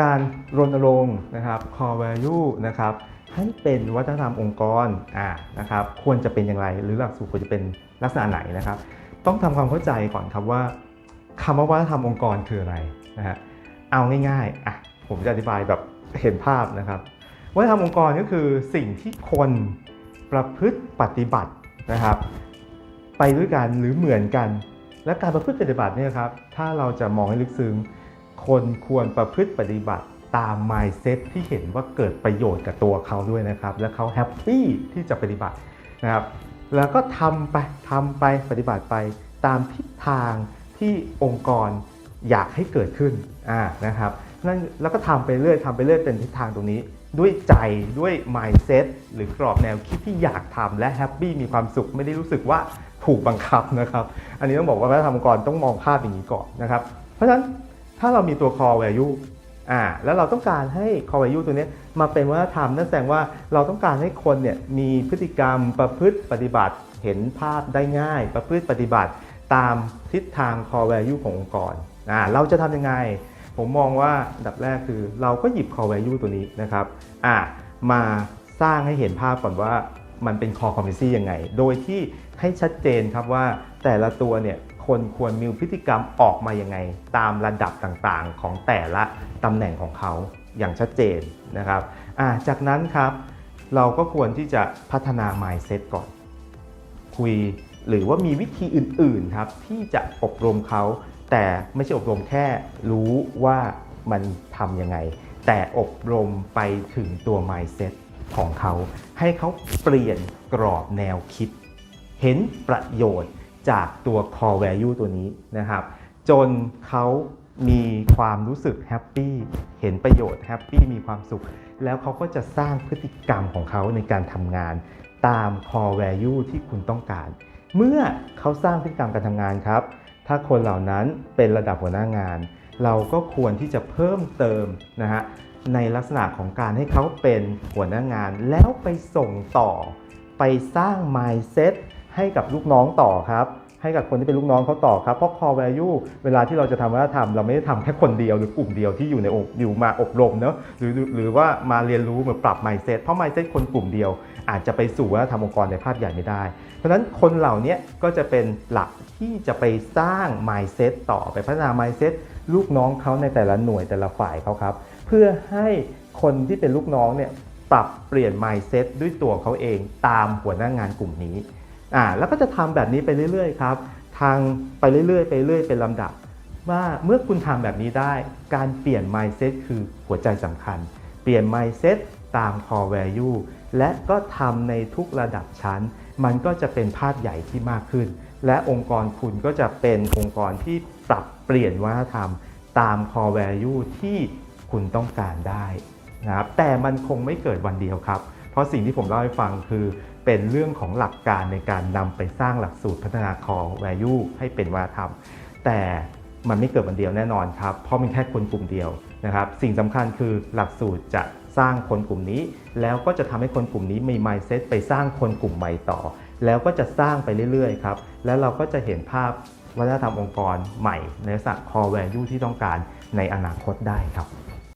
การรณรงค์นะครับ core value นะครับให้เป็นวัฒนธรรมองค์กรอ่านะครับควรจะเป็นอย่างไร หรือหลักสูตรควรจะเป็นลักษณะไหนนะครับ ต้องทำความเข้าใจก่อนครับว่าคำว่าวัฒนธรรมองค์กรคืออะไรนะฮะเอาง่ายๆอะผมจะอธิบายแบบเห็นภาพนะครับวัฒนธรรมองค์กรก็คือสิ่งที่คนประพฤติปฏิบัตินะครับ ไปด้วยกันหรือเหมือนกัน และการประพฤติปฏิบัติเนี่ยครับถ้าเราจะมองให้ลึกซึ้ง คนควรประพฤติปฏิบัติตาม mindset ที่เห็นว่าเกิดประโยชน์กับตัวเขาด้วยนะครับ และเขาแฮปปี้ที่จะปฏิบัตินะครับแล้วก็ทำไปทำไปปฏิบัติไปตามทิศทางที่องค์กรอยากให้เกิดขึ้นอ่านะครับนั่นแล้วก็ทำไปเรื่อยทำไปเรื่อยเป็นทิศทางตรงนี้ ด้วยใจด้วย mindset หรือกรอบแนวคิดที่อยากทำและแฮปปี้มีความสุขไม่ได้รู้สึกว่าถูกบังคับนะครับ อันนี้ต้องบอกว่าวัฒนธรรมองค์กรต้องมองภาพอย่างนี้ก่อนนะครับ เพราะฉะนั้น ถ้าเรามีตัว core value อ่าแล้วเราต้องการให้ core value ตัวนี้มาเป็นวัฒนธรรมนั่นแสดงว่าเราต้องการให้คนเนี่ยมีพฤติกรรมประพฤติปฏิบัติเห็นภาพได้ง่าย ประพฤติปฏิบัติตามทิศทาง core value ขององค์กรอ่าเราจะทำยังไง ผมมองว่าดับแรกคือเราก็หยิบ core value ตัวนี้นะครับอ่ามาสร้างให้เห็นภาพก่อนว่า มันเป็น core competency ยังไง โดยที่ให้ชัดเจนครับว่าแต่ละตัวเนี่ยคนควรมีพฤติกรรมออกมายังไง ตามระดับต่างๆ ของแต่ละตำแหน่งของเขาอย่างชัดเจนนะครับจากนั้นครับเราก็ควรที่จะพัฒนา mindset ก่อน คุยหรือว่ามีวิธีอื่นๆครับที่จะอบรมเขาแต่ไม่ใช่อบรมแค่รู้ว่ามันทำยังไง แต่อบรมไปถึงตัว mindset ของเขาให้เขาเปลี่ยนกรอบแนวคิด เห็นประโยชน์จากตัว core value ตัวนี้นะครับ จนเขามีความรู้สึกแฮปปี้เห็นประโยชน์แฮปปี้มีความสุข แล้วเขาก็จะสร้างพฤติกรรมของเขาในการทำงาน ตาม core value ที่คุณต้องการ เมื่อเขาสร้างพฤติกรรมการทำงานครับ ถ้าคนเหล่านั้นเป็นระดับหัวหน้างาน เราก็ควรที่จะเพิ่มเติมนะฮะ ในลักษณะของการให้เขาเป็นหัวหน้างาน แล้วไปส่งต่อ ไปสร้าง mindset ให้กับลูกน้องต่อครับ ให้กับคนที่เป็นลูกน้องเขาต่อครับ เพราะ core value เวลาที่เราจะทำวัฒนธรรมเราไม่ได้ทำแค่คนเดียวหรือกลุ่มเดียวที่อยู่ในอบอยู่มาอบรมเนอะหรือหรือว่ามาเรียนรู้มาปรับ mindset เพราะ mindset คนกลุ่มเดียว อาจจะไปสู่วัฒนธรรมองค์กรในภาพใหญ่ไม่ได้ เพราะฉะนั้นคนเหล่านี้ก็จะเป็นหลักที่จะไปสร้าง mindset ต่อไปพัฒนา mindset ลูกน้องเขาในแต่ละหน่วยแต่ละฝ่ายเขาครับ เพื่อให้คนที่เป็นลูกน้องเนี่ยปรับเปลี่ยน mindset ด้วยตัวเขาเองตามหัวหน้างานกลุ่มนี้ อ่าแล้วก็จะทำแบบนี้ไปเรื่อยๆครับทางไปเรื่อยๆไปเรื่อยเป็นลำดับ ว่าเมื่อคุณทำแบบนี้ได้ การเปลี่ยน mindset คือหัวใจสำคัญ เปลี่ยน mindset ตาม core value และก็ทำในทุกระดับชั้น มันก็จะเป็นภาพใหญ่ที่มากขึ้น และองค์กรคุณก็จะเป็นองค์กรที่ปรับเปลี่ยนวัฒนธรรม ตาม core value ที่คุณต้องการได้นะครับแต่มันคงไม่เกิดวันเดียวครับ เพราะสิ่งที่ผมเล่าให้ฟังคือเป็นเรื่องของหลักการในการนำไปสร้างหลักสูตรพัฒนา core value ให้เป็นวัฒนธรรม แต่มันไม่เกิดวันเดียวแน่นอนครับ เพราะมันแค่คนกลุ่มเดียวนะครับ สิ่งสำคัญคือหลักสูตรจะสร้างคนกลุ่มนี้ แล้วก็จะทำให้คนกลุ่มนี้มี mindset ไปสร้างคนกลุ่มใหม่ต่อ แล้วก็จะสร้างไปเรื่อยๆครับ แล้วเราก็จะเห็นภาพวัฒนธรรมองค์กรใหม่ ในลักษณะ core value ที่ต้องการในอนาคตได้ครับ